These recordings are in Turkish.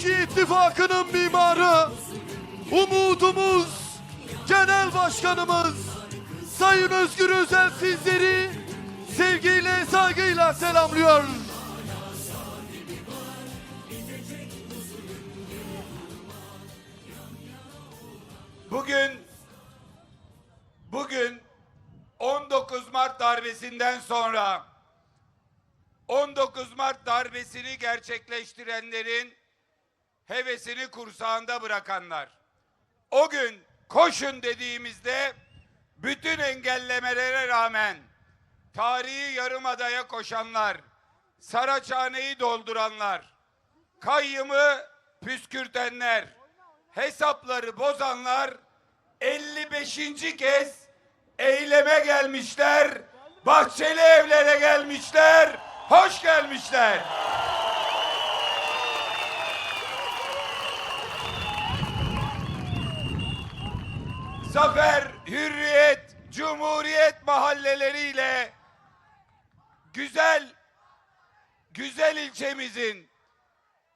Türkiye İttifakı'nın mimarı, umudumuz, genel başkanımız Sayın Özgür Özel sizleri sevgiyle, saygıyla selamlıyor. Bugün bugün 19 Mart darbesinden sonra 19 Mart darbesini gerçekleştirenlerin hevesini kursağında bırakanlar. O gün koşun dediğimizde bütün engellemelere rağmen tarihi yarımadaya koşanlar, Saraçhane'yi dolduranlar, kayyımı püskürtenler, hesapları bozanlar 55. kez eyleme gelmişler. Bahçeli evlere gelmişler. Hoş gelmişler. Zafer, Hürriyet, Cumhuriyet mahalleleriyle güzel güzel ilçemizin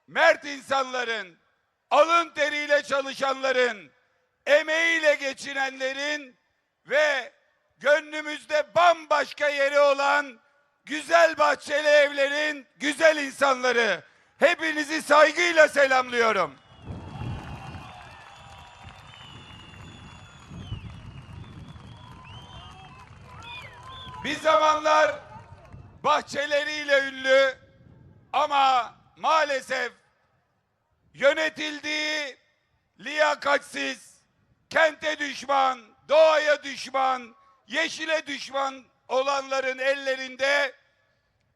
mert insanların, alın teriyle çalışanların, emeğiyle geçinenlerin ve gönlümüzde bambaşka yeri olan güzel bahçeli evlerin güzel insanları. Hepinizi saygıyla selamlıyorum. Bir zamanlar bahçeleriyle ünlü ama maalesef yönetildiği liyakatsiz, kente düşman, doğaya düşman, yeşile düşman olanların ellerinde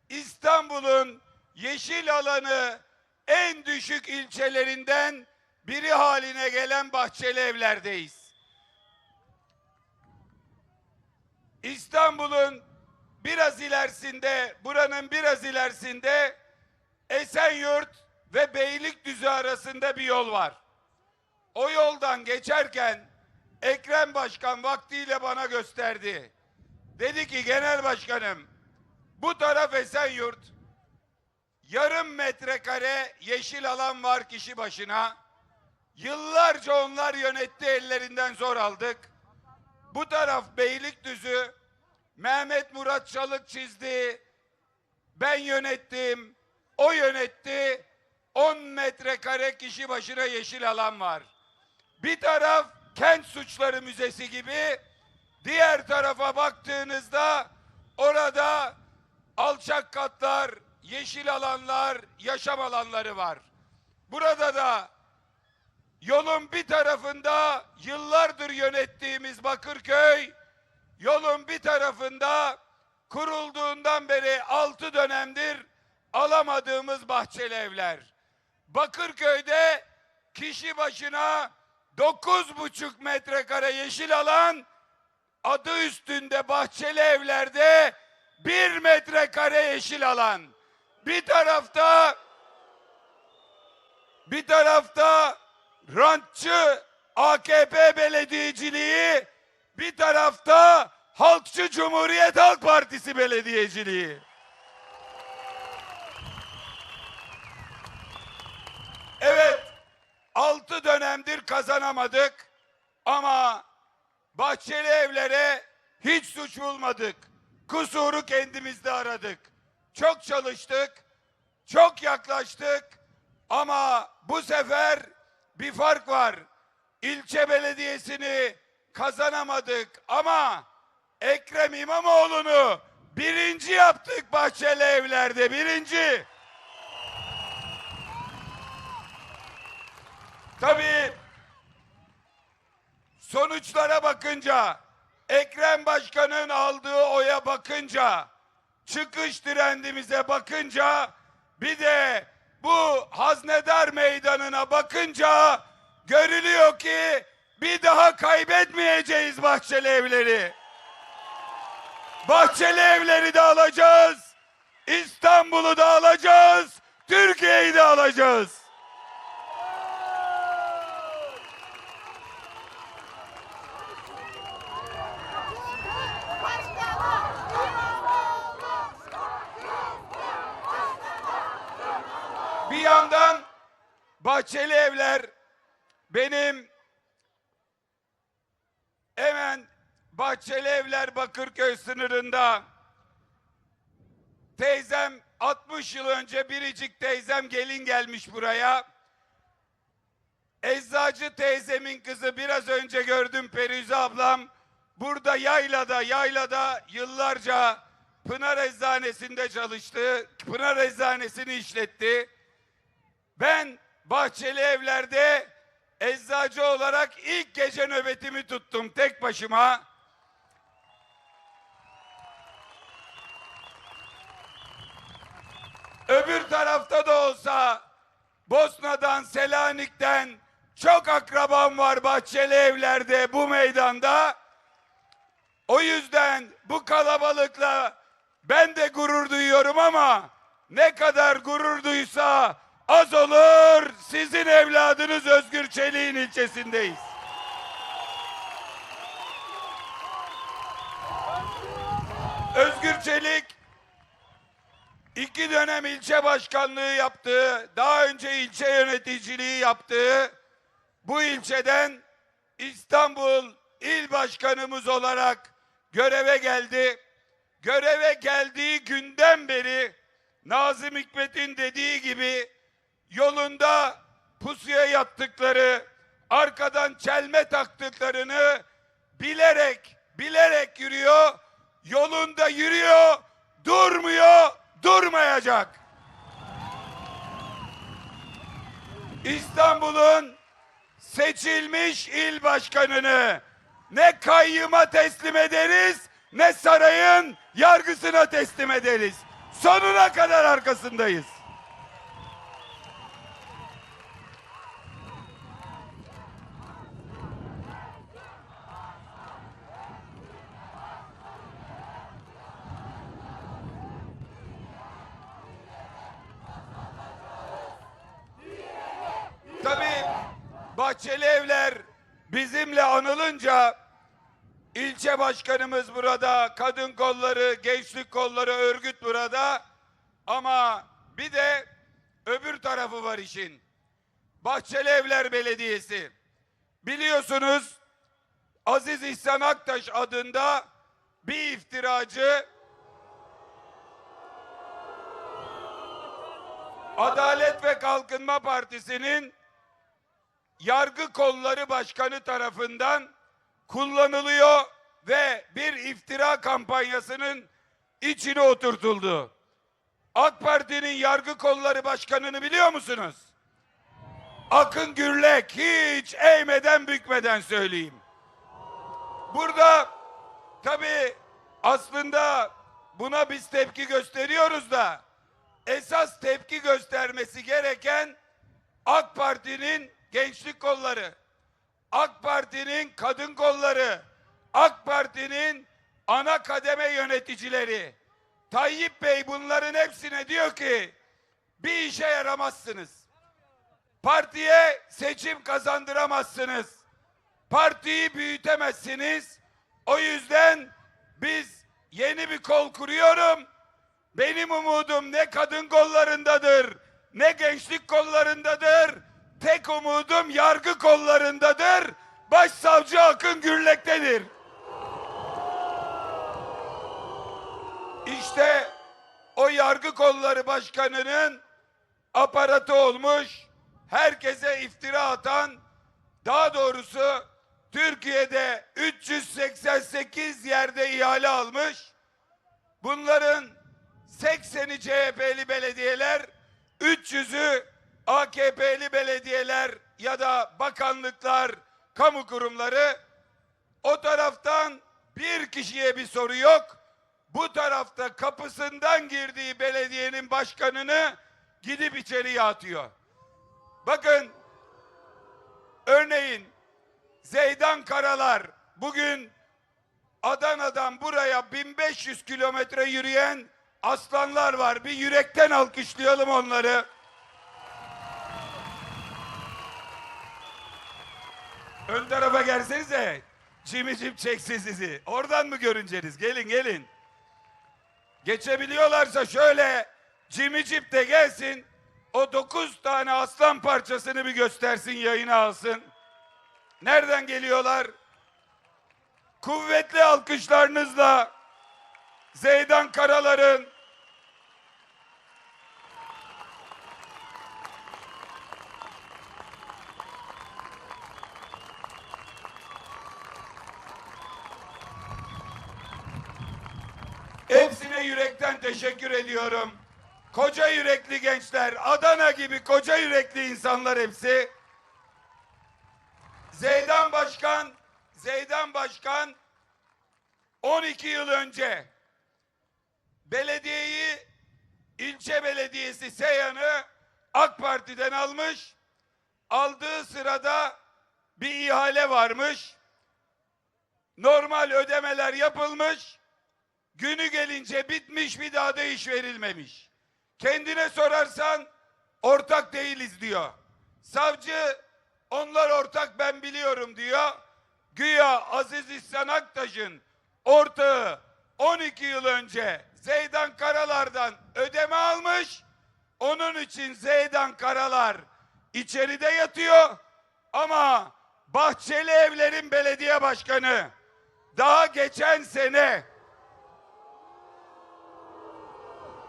İstanbul'un yeşil alanı en düşük ilçelerinden biri haline gelen Bahçeli Evler'deyiz. İstanbul'un biraz ilerisinde, buranın biraz ilerisinde Esenyurt ve Beylikdüzü arasında bir yol var. O yoldan geçerken Ekrem Başkan vaktiyle bana gösterdi. Dedi ki genel başkanım bu taraf Esenyurt yarım metrekare yeşil alan var kişi başına. Yıllarca onlar yönetti ellerinden zor aldık. Bu taraf Beylikdüzü Mehmet Murat Çalık çizdi. Ben yönettim. O yönetti. 10 metrekare kişi başına yeşil alan var. Bir taraf kent suçları müzesi gibi. Diğer tarafa baktığınızda orada alçak katlar, yeşil alanlar, yaşam alanları var. Burada da yolun bir tarafında yıllardır yönettiğimiz Bakırköy, yolun bir tarafında kurulduğundan beri altı dönemdir alamadığımız bahçeli evler. Bakırköy'de kişi başına dokuz buçuk metrekare yeşil alan adı üstünde bahçeli evlerde bir metrekare yeşil alan. Bir tarafta bir tarafta rantçı AKP belediyeciliği, bir tarafta Halkçı Cumhuriyet Halk Partisi belediyeciliği. Evet, altı dönemdir kazanamadık ama Bahçeli evlere hiç suç bulmadık. Kusuru kendimizde aradık. Çok çalıştık, çok yaklaştık ama bu sefer bir fark var. İlçe belediyesini kazanamadık ama Ekrem İmamoğlu'nu birinci yaptık Bahçeli evlerde birinci. Tabii sonuçlara bakınca Ekrem Başkan'ın aldığı oya bakınca çıkış trendimize bakınca bir de bu haznedar meydanına bakınca görülüyor ki bir daha kaybetmeyeceğiz Bahçeli evleri. Bahçeli evleri de alacağız. İstanbul'u da alacağız. Türkiye'yi de alacağız. Bir yandan Bahçeli Evler benim hemen Bahçeli Evler Bakırköy sınırında teyzem 60 yıl önce biricik teyzem gelin gelmiş buraya. Eczacı teyzemin kızı biraz önce gördüm Perize ablam. Burada yaylada yaylada yıllarca Pınar Eczanesi'nde çalıştı. Pınar Eczanesini işletti. Ben Bahçeli Evler'de eczacı olarak ilk gece nöbetimi tuttum tek başıma. Öbür tarafta da olsa Bosna'dan, Selanik'ten çok akrabam var Bahçeli Evler'de bu meydanda. O yüzden bu kalabalıkla ben de gurur duyuyorum ama ne kadar gurur duysa az olur sizin evladınız Özgür Çelik'in ilçesindeyiz. Özgür Çelik iki dönem ilçe başkanlığı yaptığı, daha önce ilçe yöneticiliği yaptığı bu ilçeden İstanbul il başkanımız olarak göreve geldi. Göreve geldiği günden beri Nazım Hikmet'in dediği gibi yolunda pusuya yattıkları, arkadan çelme taktıklarını bilerek, bilerek yürüyor. Yolunda yürüyor, durmuyor, durmayacak. İstanbul'un seçilmiş il başkanını ne kayyıma teslim ederiz ne sarayın yargısına teslim ederiz. Sonuna kadar arkasındayız. Tabii Bahçeli Evler bizimle anılınca ilçe başkanımız burada, kadın kolları, gençlik kolları, örgüt burada. Ama bir de öbür tarafı var işin. Bahçeli Evler Belediyesi. Biliyorsunuz Aziz İhsan Aktaş adında bir iftiracı Adalet ve Kalkınma Partisi'nin yargı kolları başkanı tarafından kullanılıyor ve bir iftira kampanyasının içine oturtuldu. AK Parti'nin yargı kolları başkanını biliyor musunuz? Akın Gürlek hiç eğmeden bükmeden söyleyeyim. Burada tabii aslında buna biz tepki gösteriyoruz da esas tepki göstermesi gereken AK Parti'nin gençlik kolları, AK Parti'nin kadın kolları, AK Parti'nin ana kademe yöneticileri. Tayyip Bey bunların hepsine diyor ki bir işe yaramazsınız. Partiye seçim kazandıramazsınız. Partiyi büyütemezsiniz. O yüzden biz yeni bir kol kuruyorum. Benim umudum ne kadın kollarındadır, ne gençlik kollarındadır. Tek umudum yargı kollarındadır. Başsavcı Akın Gürlek'tedir. İşte o yargı kolları başkanının aparatı olmuş, herkese iftira atan, daha doğrusu Türkiye'de 388 yerde ihale almış. Bunların 80'i CHP'li belediyeler, 300'ü AKP'li belediyeler ya da bakanlıklar, kamu kurumları. O taraftan bir kişiye bir soru yok. Bu tarafta kapısından girdiği belediyenin başkanını gidip içeriye atıyor. Bakın örneğin Zeydan Karalar bugün Adana'dan buraya 1500 kilometre yürüyen aslanlar var. Bir yürekten alkışlayalım onları. Ön tarafa gelsenize. Cimicim çeksin sizi. Oradan mı görüneceğiz? Gelin gelin. Geçebiliyorlarsa şöyle cimicip de gelsin. o dokuz tane aslan parçasını bir göstersin yayına alsın. Nereden geliyorlar? Kuvvetli alkışlarınızla Zeydan Karalar'ın Hepsine teşekkür ediyorum. Koca yürekli gençler, Adana gibi koca yürekli insanlar hepsi. Zeydan Başkan, Zeydan Başkan 12 yıl önce belediyeyi ilçe belediyesi Seyhan'ı AK Parti'den almış. Aldığı sırada bir ihale varmış. Normal ödemeler yapılmış. Günü gelince bitmiş bir daha da iş verilmemiş. Kendine sorarsan ortak değiliz diyor. Savcı onlar ortak ben biliyorum diyor. Güya Aziz İhsan Aktaş'ın ortağı 12 yıl önce Zeydan Karalar'dan ödeme almış. Onun için Zeydan Karalar içeride yatıyor. Ama Bahçeli Evler'in belediye başkanı daha geçen sene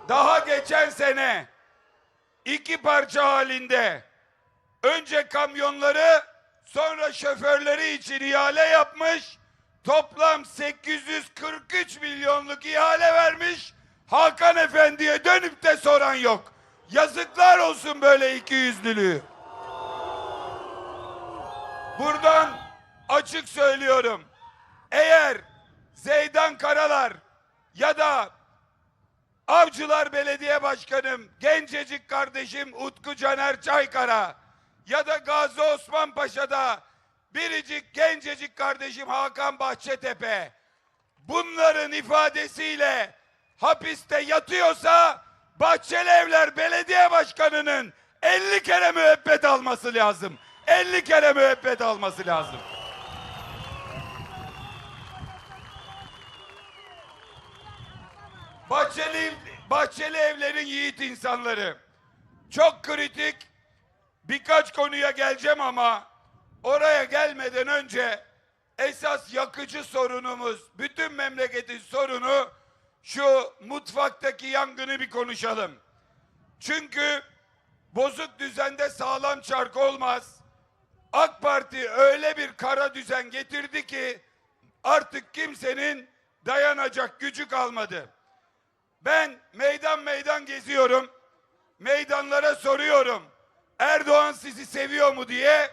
daha geçen sene iki parça halinde önce kamyonları sonra şoförleri için ihale yapmış. Toplam 843 milyonluk ihale vermiş. Hakan Efendi'ye dönüp de soran yok. Yazıklar olsun böyle iki yüzlülüğü. Buradan açık söylüyorum. Eğer Zeydan Karalar ya da Avcılar Belediye Başkanım, gencecik kardeşim Utku Caner Çaykara ya da Gazi Osman Paşa'da biricik gencecik kardeşim Hakan Bahçetepe bunların ifadesiyle hapiste yatıyorsa Bahçeli Evler Belediye Başkanı'nın 50 kere müebbet alması lazım. 50 kere müebbet alması lazım. Bahçeli, Bahçeli evlerin yiğit insanları. Çok kritik birkaç konuya geleceğim ama oraya gelmeden önce esas yakıcı sorunumuz, bütün memleketin sorunu şu mutfaktaki yangını bir konuşalım. Çünkü bozuk düzende sağlam çark olmaz. AK Parti öyle bir kara düzen getirdi ki artık kimsenin dayanacak gücü kalmadı. Ben meydan meydan geziyorum. Meydanlara soruyorum. Erdoğan sizi seviyor mu diye.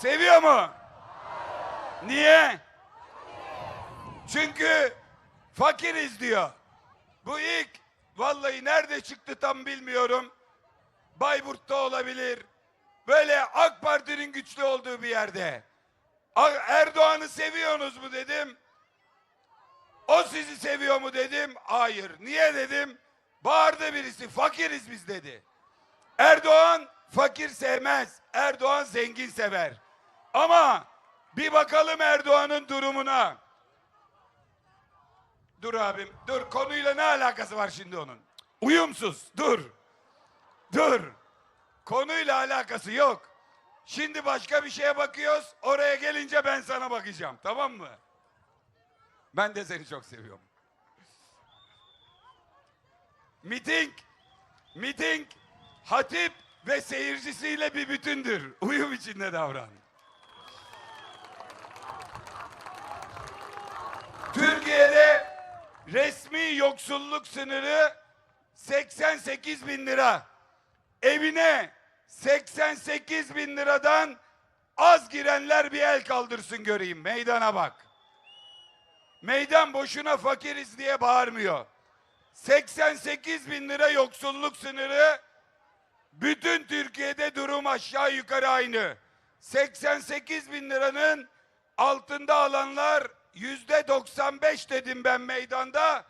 Seviyor mu? Niye? Çünkü fakiriz diyor. Bu ilk vallahi nerede çıktı tam bilmiyorum. Bayburt'ta olabilir. Böyle AK Parti'nin güçlü olduğu bir yerde. Erdoğan'ı seviyorsunuz mu dedim. O sizi seviyor mu dedim. Hayır. Niye dedim? Bağırdı birisi. Fakiriz biz dedi. Erdoğan fakir sevmez. Erdoğan zengin sever. Ama bir bakalım Erdoğan'ın durumuna. Dur abim. Dur. Konuyla ne alakası var şimdi onun? Uyumsuz. Dur. Dur. Konuyla alakası yok. Şimdi başka bir şeye bakıyoruz. Oraya gelince ben sana bakacağım. Tamam mı? Ben de seni çok seviyorum. Miting, miting, hatip ve seyircisiyle bir bütündür. Uyum içinde davran. Türkiye'de resmi yoksulluk sınırı 88 bin lira. Evine 88 bin liradan az girenler bir el kaldırsın göreyim. Meydana bak. Meydan boşuna fakiriz diye bağırmıyor. 88 bin lira yoksulluk sınırı bütün Türkiye'de durum aşağı yukarı aynı. 88 bin liranın altında alanlar yüzde 95 dedim ben meydanda.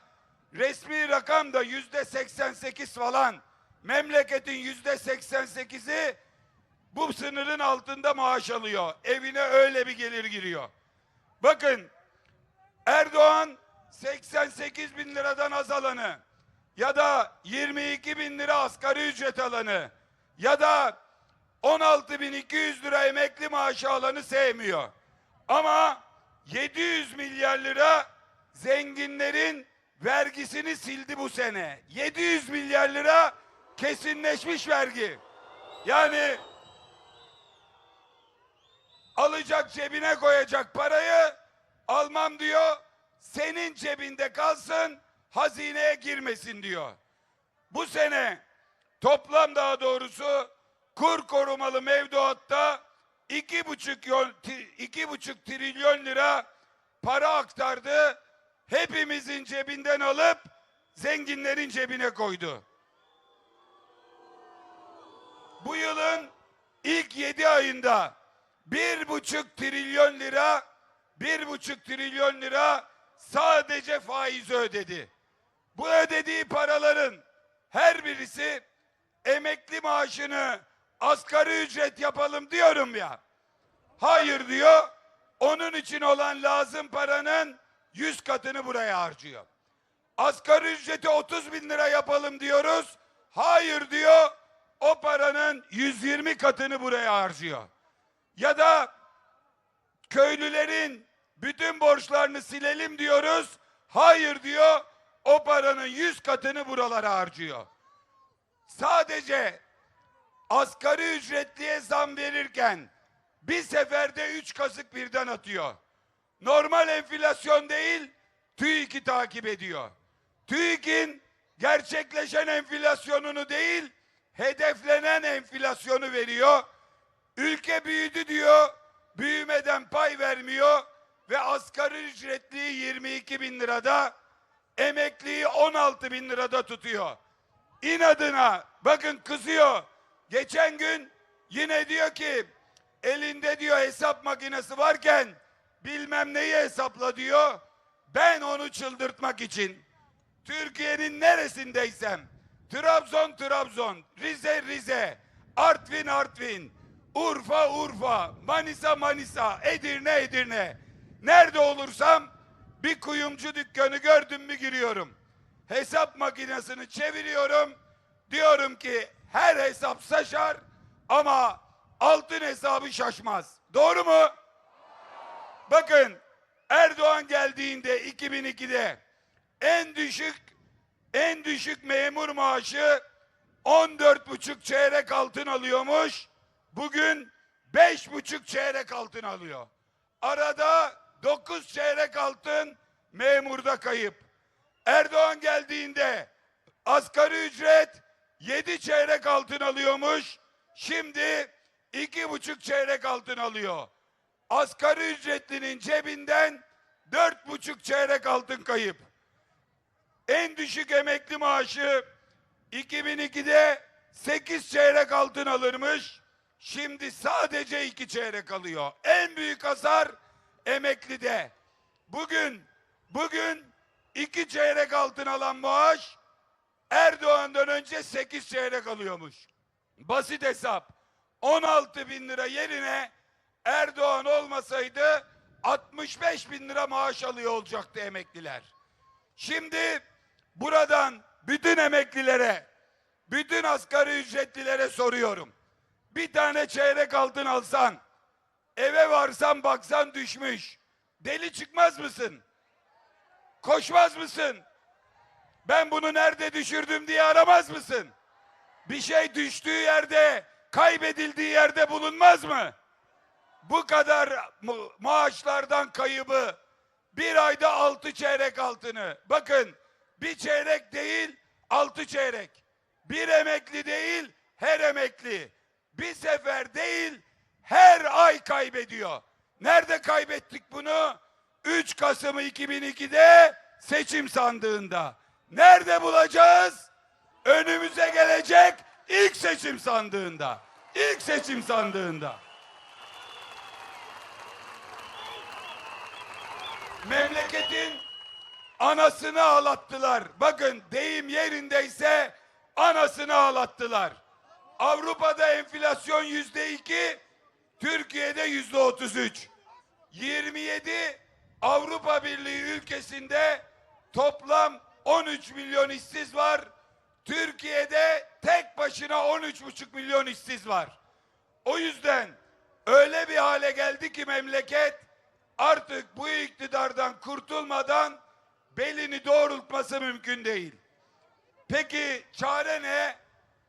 Resmi rakam da yüzde 88 falan. Memleketin yüzde 88'i bu sınırın altında maaş alıyor. Evine öyle bir gelir giriyor. Bakın 88 bin liradan az alanı ya da 22 bin lira asgari ücret alanı ya da 16.200 lira emekli maaşı alanı sevmiyor. Ama 700 milyar lira zenginlerin vergisini sildi bu sene. 700 milyar lira kesinleşmiş vergi. Yani alacak cebine koyacak parayı almam diyor. Senin cebinde kalsın hazineye girmesin diyor. Bu sene toplam daha doğrusu kur korumalı mevduatta iki buçuk, ti- iki buçuk trilyon lira para aktardı. Hepimizin cebinden alıp zenginlerin cebine koydu. Bu yılın ilk yedi ayında bir buçuk trilyon lira bir buçuk trilyon lira sadece faizi ödedi. Bu ödediği paraların her birisi emekli maaşını asgari ücret yapalım diyorum ya. Hayır diyor. Onun için olan lazım paranın yüz katını buraya harcıyor. Asgari ücreti 30 bin lira yapalım diyoruz. Hayır diyor. O paranın 120 katını buraya harcıyor. Ya da köylülerin bütün borçlarını silelim diyoruz. Hayır diyor. O paranın 100 katını buralara harcıyor. Sadece asgari ücretliye zam verirken bir seferde 3 kasık birden atıyor. Normal enflasyon değil, TÜİK'i takip ediyor. TÜİK'in gerçekleşen enflasyonunu değil, hedeflenen enflasyonu veriyor. Ülke büyüdü diyor, büyümeden pay vermiyor ve asgari ücretliyi 22 bin lirada, emekliyi 16 bin lirada tutuyor. İnadına bakın kızıyor. Geçen gün yine diyor ki elinde diyor hesap makinesi varken bilmem neyi hesapla diyor. Ben onu çıldırtmak için Türkiye'nin neresindeysem Trabzon Trabzon, Rize Rize, Artvin Artvin, Urfa Urfa, Manisa Manisa, Edirne Edirne. Nerede olursam bir kuyumcu dükkanı gördüm mü giriyorum. Hesap makinesini çeviriyorum. Diyorum ki her hesap şaşar ama altın hesabı şaşmaz. Doğru mu? Bakın Erdoğan geldiğinde 2002'de en düşük en düşük memur maaşı 14 buçuk çeyrek altın alıyormuş. Bugün beş buçuk çeyrek altın alıyor. Arada 9 çeyrek altın memurda kayıp. Erdoğan geldiğinde asgari ücret 7 çeyrek altın alıyormuş. Şimdi iki buçuk çeyrek altın alıyor. Asgari ücretlinin cebinden dört buçuk çeyrek altın kayıp. En düşük emekli maaşı 2002'de 8 çeyrek altın alırmış. Şimdi sadece 2 çeyrek alıyor. En büyük hasar emeklide. Bugün bugün 2 çeyrek altın alan maaş Erdoğan'dan önce 8 çeyrek alıyormuş. Basit hesap. 16 bin lira yerine Erdoğan olmasaydı 65 bin lira maaş alıyor olacaktı emekliler. Şimdi buradan bütün emeklilere, bütün asgari ücretlilere soruyorum. Bir tane çeyrek altın alsan, eve varsan baksan düşmüş. Deli çıkmaz mısın? Koşmaz mısın? Ben bunu nerede düşürdüm diye aramaz mısın? Bir şey düştüğü yerde, kaybedildiği yerde bulunmaz mı? Bu kadar maaşlardan kaybı bir ayda altı çeyrek altını. Bakın bir çeyrek değil altı çeyrek. Bir emekli değil her emekli. Bir sefer değil her ay kaybediyor. Nerede kaybettik bunu? 3 Kasım 2002'de seçim sandığında. Nerede bulacağız? Önümüze gelecek ilk seçim sandığında. İlk seçim sandığında. memleketin anasını ağlattılar. Bakın deyim yerindeyse anasını ağlattılar. Avrupa'da enflasyon yüzde iki, Türkiye'de yüzde otuz üç. 27 Avrupa Birliği ülkesinde toplam 13 milyon işsiz var. Türkiye'de tek başına 13,5 milyon işsiz var. O yüzden öyle bir hale geldi ki memleket artık bu iktidardan kurtulmadan belini doğrultması mümkün değil. Peki çare ne?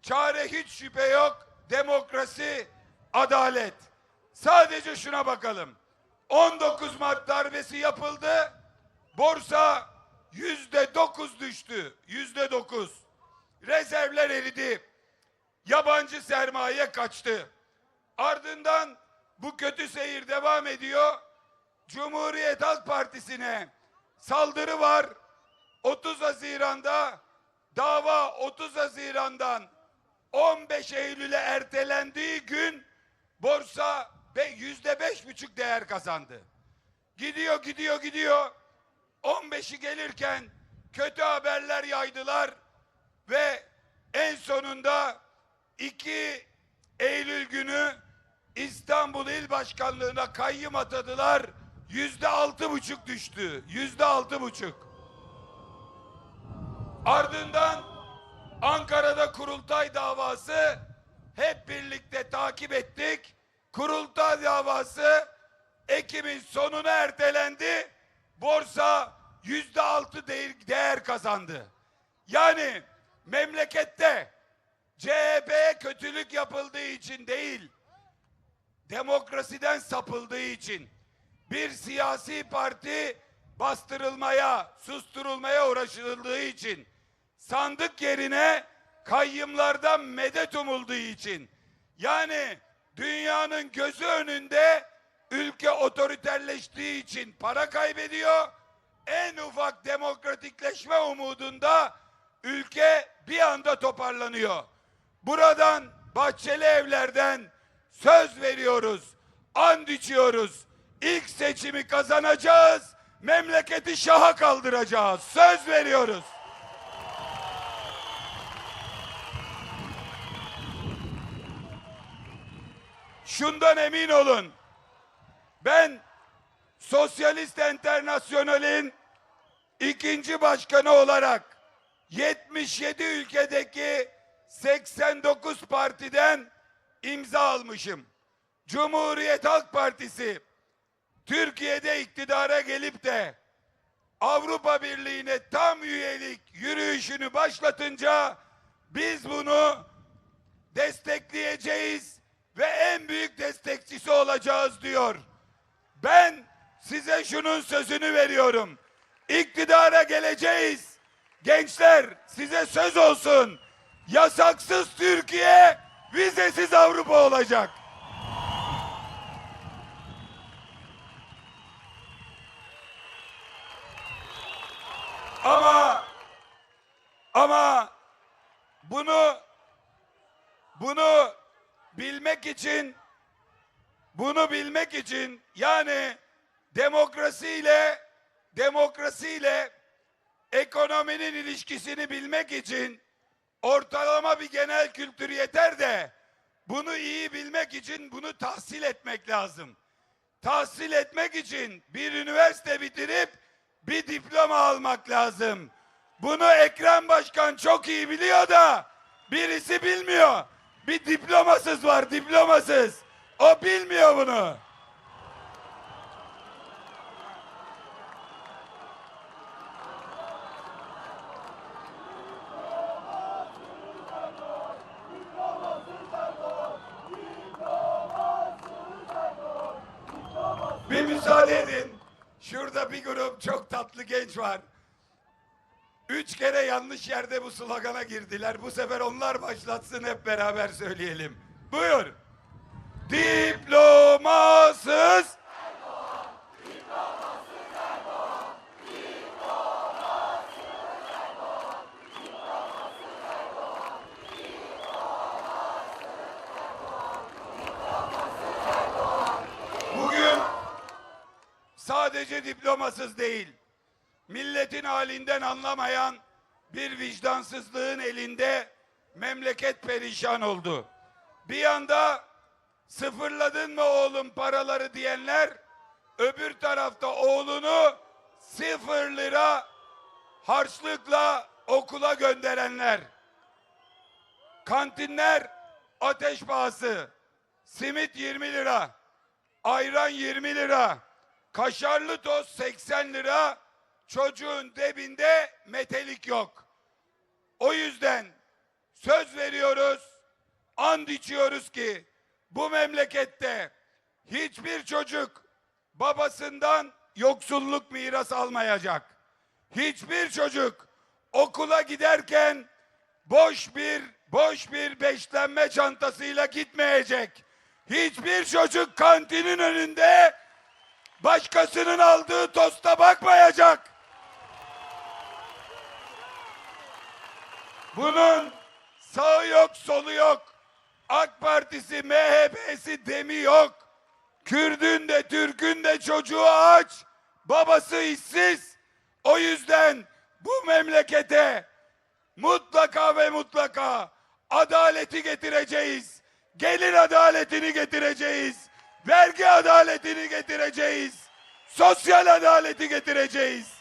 Çare hiç şüphe yok. Demokrasi, adalet. Sadece şuna bakalım. 19 Mart darbesi yapıldı. Borsa yüzde dokuz düştü. Yüzde dokuz. Rezervler eridi. Yabancı sermaye kaçtı. Ardından bu kötü seyir devam ediyor. Cumhuriyet Halk Partisi'ne saldırı var. 30 Haziran'da dava 30 Haziran'dan 15 Eylül'e ertelendiği gün borsa yüzde beş buçuk değer kazandı. Gidiyor gidiyor gidiyor. 15'i gelirken kötü haberler yaydılar ve en sonunda 2 Eylül günü İstanbul İl Başkanlığı'na kayyım atadılar. Yüzde altı buçuk düştü. Yüzde altı buçuk. Ardından Ankara'da kurultay davası hep birlikte takip ettik. Kurultay davası Ekim'in sonuna ertelendi. Borsa yüzde altı değer, kazandı. Yani memlekette CHP'ye kötülük yapıldığı için değil, demokrasiden sapıldığı için bir siyasi parti bastırılmaya, susturulmaya uğraşıldığı için sandık yerine kayyımlardan medet umulduğu için yani dünyanın gözü önünde ülke otoriterleştiği için para kaybediyor. En ufak demokratikleşme umudunda ülke bir anda toparlanıyor. Buradan Bahçeli Evler'den söz veriyoruz. And içiyoruz. İlk seçimi kazanacağız. Memleketi şaha kaldıracağız. Söz veriyoruz. Şundan emin olun. Ben Sosyalist Enternasyonel'in ikinci başkanı olarak 77 ülkedeki 89 partiden imza almışım. Cumhuriyet Halk Partisi Türkiye'de iktidara gelip de Avrupa Birliği'ne tam üyelik yürüyüşünü başlatınca biz bunu destekleyeceğiz ve en büyük destekçisi olacağız diyor. Ben size şunun sözünü veriyorum. İktidara geleceğiz. Gençler size söz olsun. Yasaksız Türkiye, vizesiz Avrupa olacak. Ama bunu bunu bilmek için bunu bilmek için yani demokrasiyle demokrasiyle ekonominin ilişkisini bilmek için ortalama bir genel kültür yeter de bunu iyi bilmek için bunu tahsil etmek lazım. Tahsil etmek için bir üniversite bitirip bir diploma almak lazım. Bunu Ekrem Başkan çok iyi biliyor da birisi bilmiyor. Bir diplomasız var, diplomasız. O bilmiyor bunu. Bir müsaade edin. Şurada bir grup çok tatlı genç var. Üç kere yanlış yerde bu slogana girdiler. Bu sefer onlar başlatsın hep beraber söyleyelim. Buyur. Diplomasız. Bugün sadece diplomasız değil, halinden anlamayan bir vicdansızlığın elinde memleket perişan oldu. Bir yanda sıfırladın mı oğlum paraları? diyenler, öbür tarafta oğlunu sıfır lira harçlıkla okula gönderenler, kantinler ateş pahası, simit 20 lira, ayran 20 lira, kaşarlı toz 80 lira, çocuğun debinde metelik yok. O yüzden söz veriyoruz, and içiyoruz ki bu memlekette hiçbir çocuk babasından yoksulluk miras almayacak. Hiçbir çocuk okula giderken boş bir boş bir beşlenme çantasıyla gitmeyecek. Hiçbir çocuk kantinin önünde başkasının aldığı tosta bakmayacak. Bunun sağı yok, solu yok. AK Partisi, MHP'si demi yok. Kürdün de Türk'ün de çocuğu aç, babası işsiz. O yüzden bu memlekete mutlaka ve mutlaka adaleti getireceğiz. Gelir adaletini getireceğiz. Vergi adaletini getireceğiz. Sosyal adaleti getireceğiz.